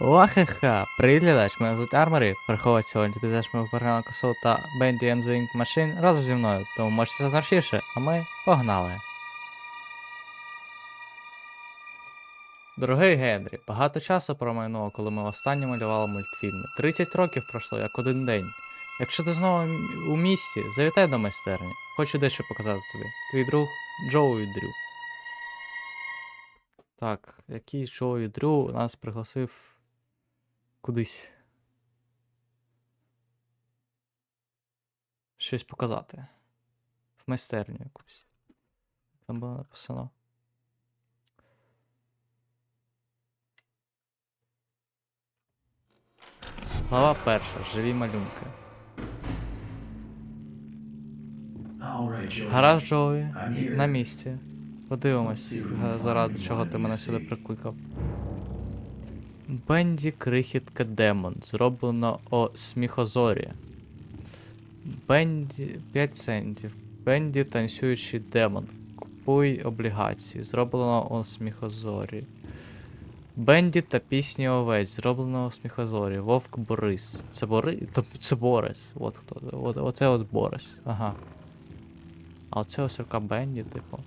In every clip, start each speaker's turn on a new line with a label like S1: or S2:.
S1: Лахеха! Привіт, глядач, мене звуть Арморі. Приходить сьогодні тобі знаєш мою програму Косу та Bendy and the Machine разом зі мною, тому можете це значніше, а ми погнали. Дорогий Генрі, багато часу промайнуло, коли ми останнє малювали мультфільми. 30 років пройшло як один день. Якщо ти знову у місті, завітай до майстерні. Хочу дещо показати тобі. Твій друг Джоуі Дрю. Так, який Джоуі Дрю нас пригласив кудись. Щось показати. В майстерню якусь. Там було написано. Глава перша. Живі малюнки. Гаразд, Джоуі, на місці. Подивимось, заради чого ти мене сюди прикликав. Бенді крихітка демон. Зроблено о сміхозорі. Бенді 5 центів. Бенді танцюючий демон. Купуй облігації. Зроблено у сміхозорі. Бенді та пісні овець. Зроблено у сміхозорі. Вовк Борис. Це Бори... Тобто це Борис. От хто. От, оце от Борис. Ага. А оце ось рука Бенді, типу.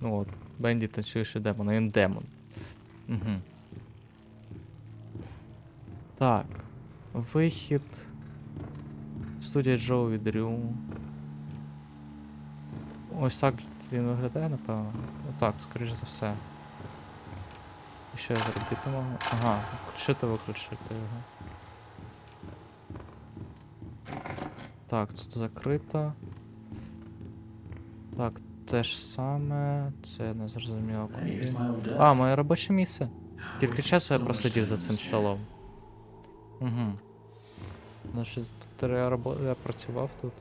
S1: Ну от, Бенді танцюючий демон, він демон. Угу. Так. Вихід. Студія Джоуі Дрю. Ось так він виглядає, напевно. Отак, скоріш за все. І що я зробити можу? Ага, включити, виключити його. Так, тут закрито. Те ж саме. Це не зрозуміло. А, моє робоче місце. Скільки часу я просидів за цим столом? Угу. Значить, тут я, робо... я працював тут.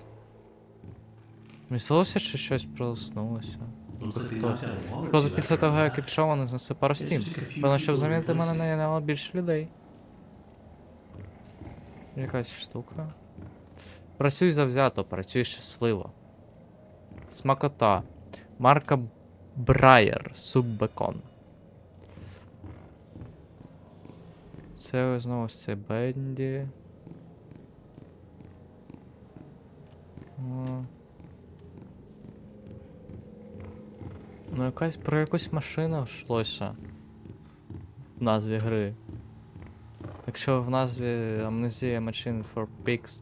S1: Здалося, що щось проснулося. Просто після того, як я пішов, вони знесли пару стін. Певно, щоб замінити мене найняло більше людей. Якась штука. Працюй завзято, працюй щасливо. Смакота. Марка Брайер. Суббекон. Це знову ж це Бенді. Ну, якась про якусь машину йшлося в назві гри. Якщо в назві Amnesia Machine for Pigs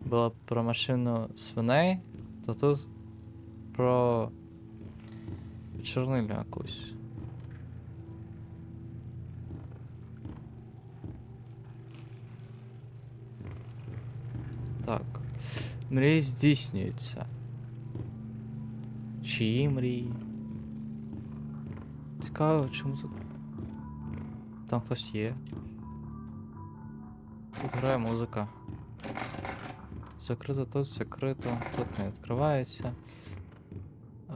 S1: було про машину свиней, то тут про чорнилю якусь. Так. Мрії здійснюються. Чиї мрії? Цікаво, чому тут. Там хтось є. Тут грає музика. Закрито тут, закрито, тут не відкривається.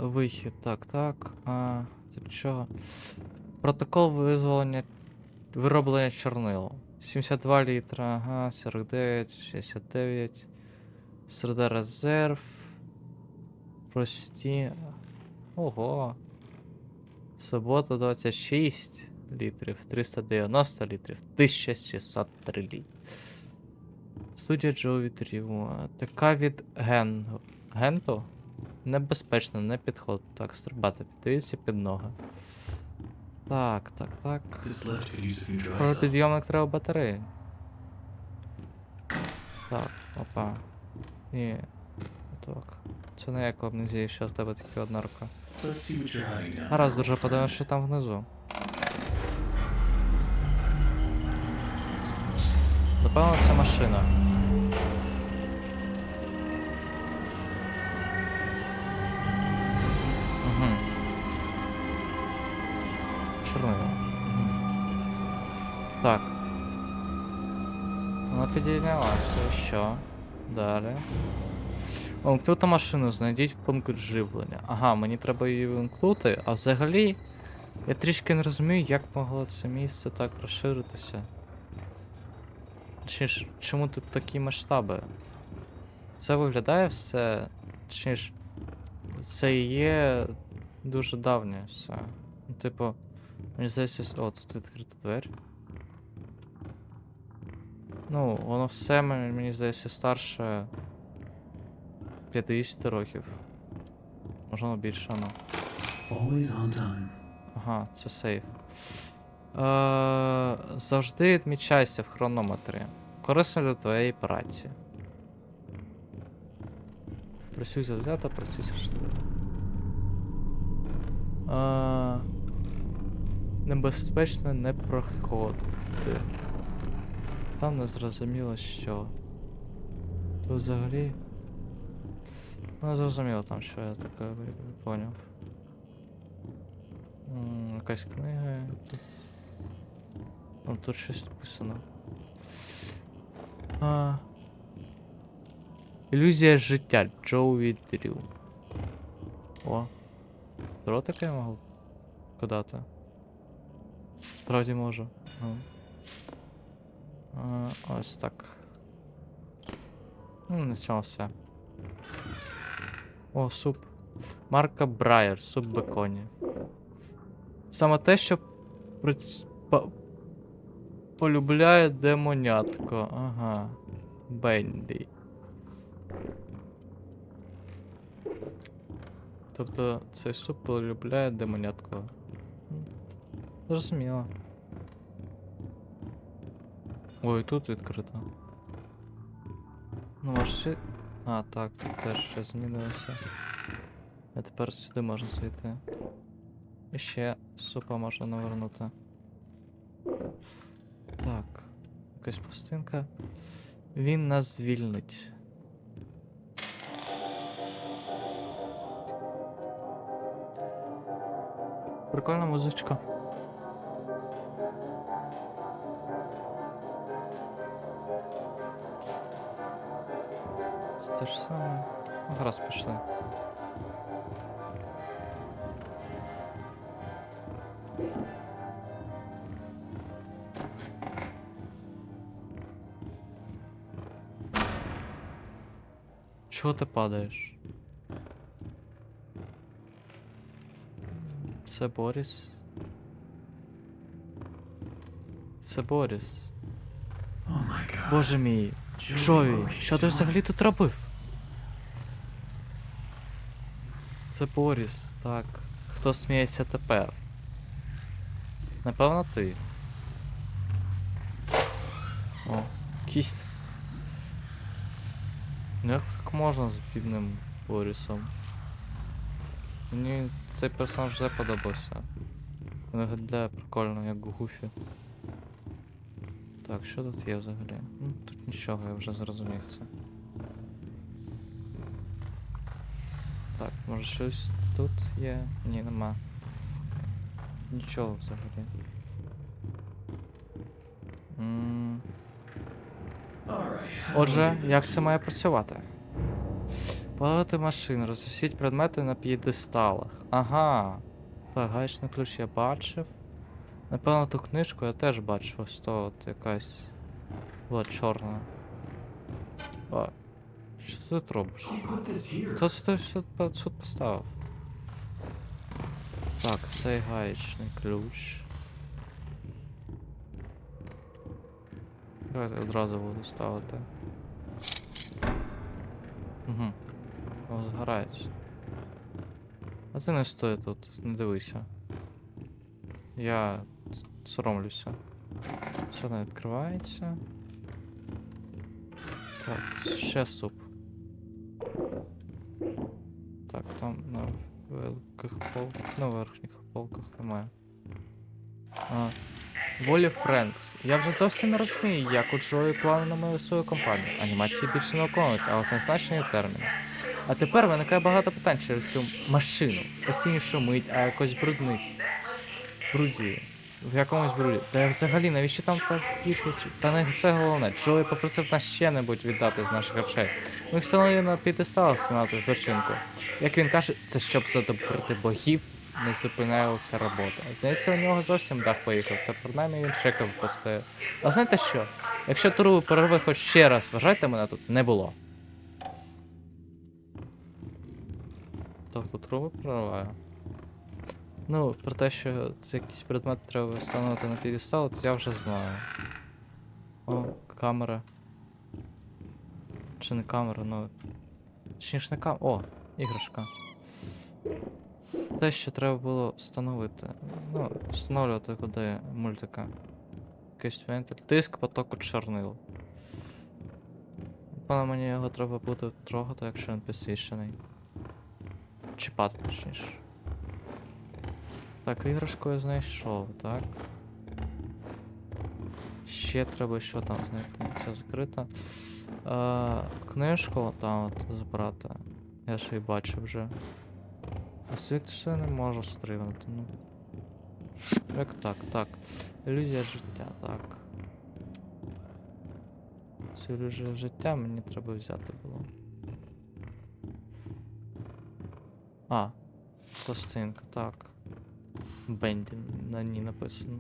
S1: Вихід, так, так. А, це чого? Протокол визволення вироблення чорнил. 72 літра, ага, 49, 69. Середа резерв. Прості. Ого. Субота 26 літрів, 390 літрів, 1603 літрів. Студія Джоуі Тріво. Така від Ген... Генту? Небезпечно, не підход. Так, стрибати, піддивіться під ноги. Так, так, так. Про підйомник треба батареї. Так, опа. І. Так. Це не як в амнезії, що в тебе тільки одна рука. Гаразд, дуже подивимось, що там внизу. Напевно, це машина. Так. Вона підійнялася. Що? Далі. Вимкнути машину, знайдіть пункт живлення. Ага, мені треба її вимкнути, а взагалі. Я трішки не розумію, як могло це місце так розширитися. Точніше, чому тут такі масштаби? Це виглядає все. Точніше, це є дуже давнє все. Ну, типу, мені здається, о, тут відкрита двері. Ну, воно все, мені здається, старше 50 років. Можливо, більше, ну.
S2: Always on time.
S1: Ага, це сейф. Е, завжди відмічайся в хронометрі. Корисно для твоєї праці. Працюй завзято, працюй. Е, небезпечно не проходити. Там не зрозуміло що. Тут взагалі. Ну, не зрозуміло там, що я таке поняв. М, Якась книга тут. Ну, тут щось написано. А... Ілюзія життя Джоуі Дрю. О. Дротика я можу кидати. Справді можу. Ну. А, ось так. Ну, на цьому все. О, суп. Марка Брайер, суп беконі. Саме те, що приц... по... полюбляє демонятко. Ага. Бенді. Тобто цей суп полюбляє демонятко. Зрозуміло. Ой, тут відкрито. Ну, може ще. А, так, тут теж щось змінилося. А тепер сюди можна зайти. І ще супа можна навернути. Так. Якась пластинка. Він нас звільнить. Прикольна музичка. Те ж саме. Ну, Гаразд пішли. Чого ти падаєш? Це Боріс. Це Боріс.
S2: God.
S1: Боже мій. Джові, що ти взагалі тут робив? Це Боріс, так. Хто сміється тепер? Напевно, ти. О, кість. Ну як так можна з бідним Борісом? Мені цей персонаж вже подобався. Він виглядає прикольно, як Гуфі. Так, що тут є взагалі? Ну, тут нічого, я вже зрозумів це. Так, може щось тут є? Ні, нема. Нічого взагалі. Отже, як це має працювати? Плавати машин, розвісіть предмети на п'єдесталах. Ага. Так, гаечний ключ я бачив. Напевно, ту книжку я теж бачив, ось то от якась була чорна. А, що ти тут робиш? Хто це тут поставив? Так, цей гаєчний ключ. Давайте одразу буду ставити. Угу. О, згорається. А ти не стой тут, не дивися. Я соромлюся. Це не відкривається. Так, ще суп. Так, там на великих полках, на верхніх полках немає. А, Волі Френкс. Я вже зовсім не розумію, як у Джої плани на мою свою компанію. Анімації більше не виконуються, але це назначені терміни. А тепер виникає багато питань через цю машину. Постійно шумить, а якось бруднить. Бруді. В якомусь бруді. Та взагалі, навіщо там так кількість? Та не це головне. Джої попросив нас ще небудь віддати з наших речей. Ми їх встановили на п'єдесталах в кімнату відпочинку. Як він каже, це щоб задобрити богів, не зупинялася робота. Здається, у нього зовсім дах поїхав, та принаймні він чекав постою. А знаєте що? Якщо туру перерви хоч ще раз, вважайте мене тут не було. Тобто труби прориваю. Ну, про те, що це якісь предмети треба встановити на підістал, це я вже знаю. О, камера. Чи не камера, ну. Точніше не камера. О, іграшка. Те, що треба було встановити. Ну, встановлювати куди мультика. Якийсь вентиль. Тиск потоку чорнил. Пане мені його треба буде трогати, якщо він підсвічений. Чіпати точніше. Так, іграшку я знайшов, так. Ще треба що там знайти. Це закрито. Е, книжку там от забрати. Я ще й бачив вже. А світ все не можу стрибнути, ну. Як так, так. Ілюзія життя, так. Цю ілюзію життя мені треба взяти було. А, пластинка, так. Бенді на ній написано.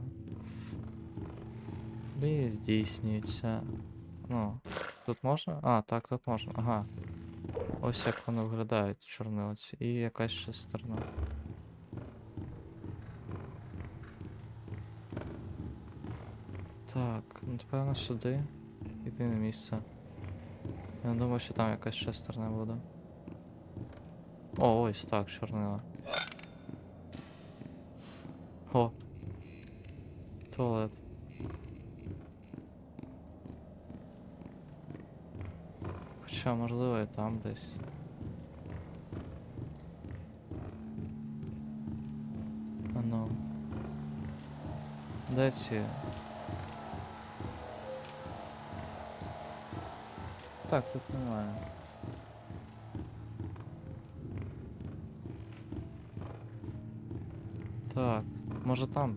S1: І здійснюється. Ну, тут можна? А, так, тут можна. Ага. Ось як вони виглядають, чорнилиці. І якась ще сторона. Так, ну напевно сюди. Єдине місце. Я думаю, що там якась ще сторона буде. О, ось так, чорнила. О. Туалет. Хоча, можливо, і там десь. А ну. Де ці? Так, тут немає. Так, Може там.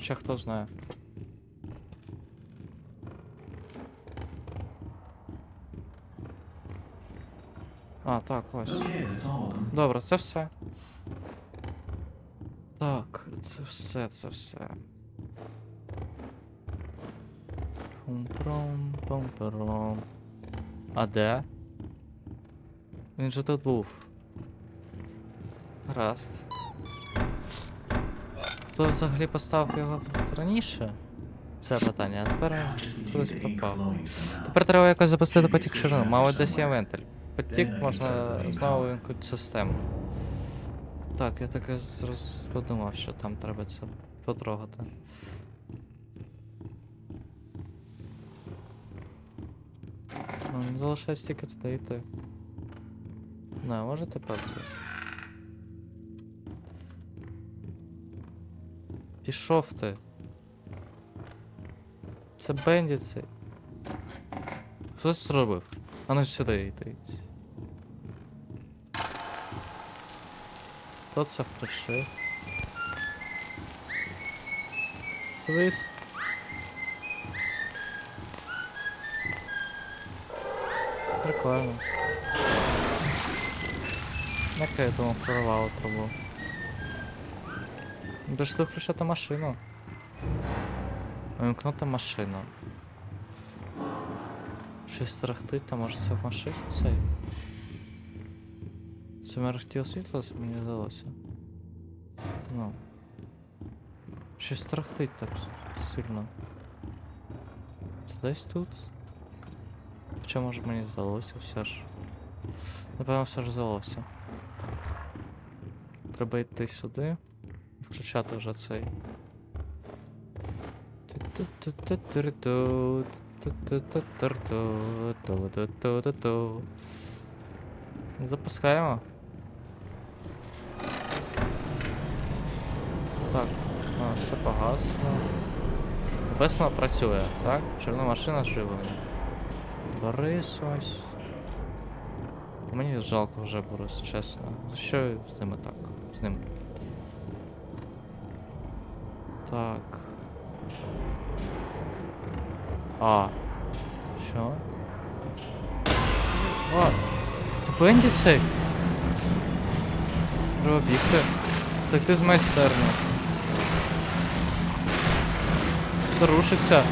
S1: Ще хто знає. А, так, ось. Добре, це все. Так, це все, це все. Пум-пром, пум-пром. А де? Він же тут був. Гаразд. Хто взагалі поставив його раніше? Це питання, а тепер хтось
S2: get
S1: пропав. Тепер треба якось запустити потік ширину. Мабуть, десь є вентиль. Потік можна знову вимкнути систему. Так, я таке зараз подумав, що там треба це потрогати. Ну, не залишається тільки туди йти. Не, може тепер це. Пішов ти. Це Бенді цей. Хто це зробив? А ну сюди йти. Хто це включив? Свист. Прикольно. Яке я думав прорвало трубу. Дошли включати машину. Вимкнути машину. Щось тарахтить, та може це в машині цей? Це мерехтіло світло, мені здалося. Ну. Щось тарахтить так сильно. Це десь тут? Хоча може мені здалося все ж. Напевно, все ж здалося. Треба йти сюди включати вже цей. Запускаємо. Так, а, все погасло. Весело працює, так? Чорна машина живлення. Борис ось. Мені жалко вже Борис, чесно. За що з ними так? З ним. Так. А. Що? А, це Бенді цей? Треба бігти. Так ти з майстерні. Все рушиться.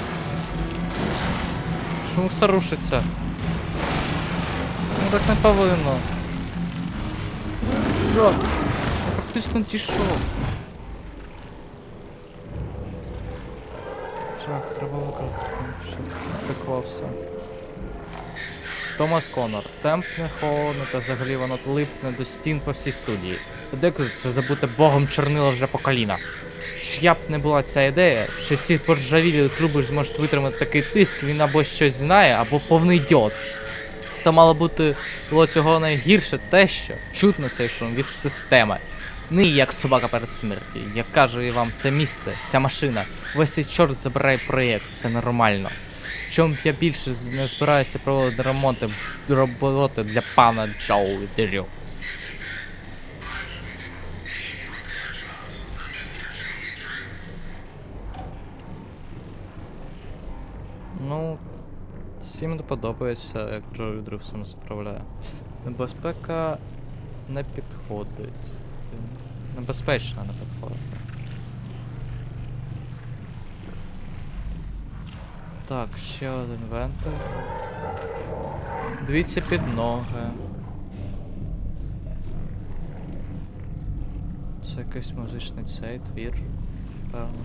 S1: Чому все рушиться? Ну так не повинно. Я практично дійшов. Треба викрити, щоб стекло все. Томас Коннор. Темп не холодно, та взагалі воно липне до стін по всій студії. Декуди це забуте богом чорнило вже по коліна. Чия б не була ця ідея, що ці поржавілі труби зможуть витримати такий тиск, він або щось знає, або повний ідіот. Та мало бути було цього найгірше те, що чутно цей шум від системи. Не як собака перед смертю. Як кажу вам, це місце, ця машина. Весь цей чорт забирає проєкт, це нормально. Чому б я більше не збираюся проводити ремонти роботи для пана Джоу Дерю. Ну, всім не подобається, як Джо Дрю сам справляє. Небезпека не підходить. Небезпечно не підходить. Так, ще один вентиль. Дивіться під ноги. Це якийсь музичний цей твір, певно.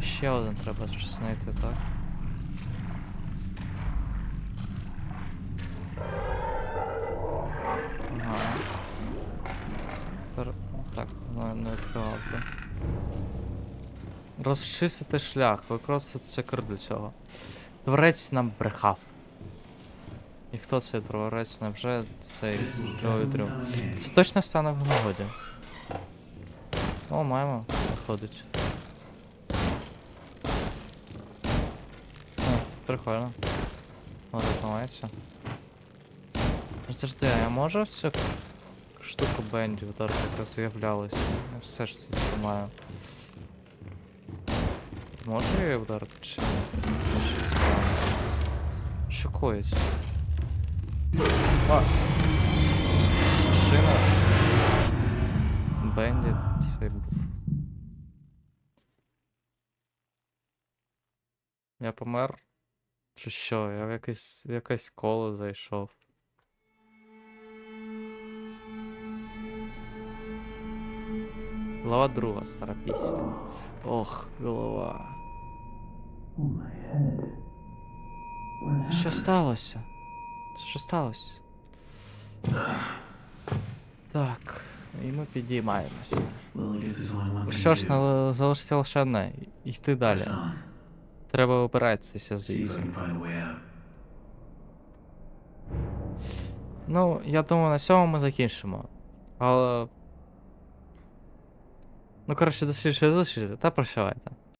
S1: Ще один треба щось знайти, так? Ага. Тепер... Так, ну, не. Розчистити шлях, використати цикр для цього. Творець нам брехав. І хто цей творець? Невже цей
S2: handy.
S1: Це точно стане в нагоді. О, маємо, виходить. Прикольно. О, тут ламається. Подожди, а я можу в цю штуку Бенді вдарити, яка з'являлась? Я все ж це знімаю. Можу я вдарити чи ні? Коїться? А! Машина. Бенді цей був. Я помер? Чи що? Я в якесь, в якесь коло зайшов. Глава друга, стара пісня. Ох, голова. Що сталося? Що сталося? Так, і ми підіймаємося. Що ж, залишиться лише одне. Йти далі. Треба вибиратися
S2: See
S1: звідси. Ну, я думаю, на цьому ми закінчимо. Але. Ну, коротше, до досліджуйте, та прощавайте.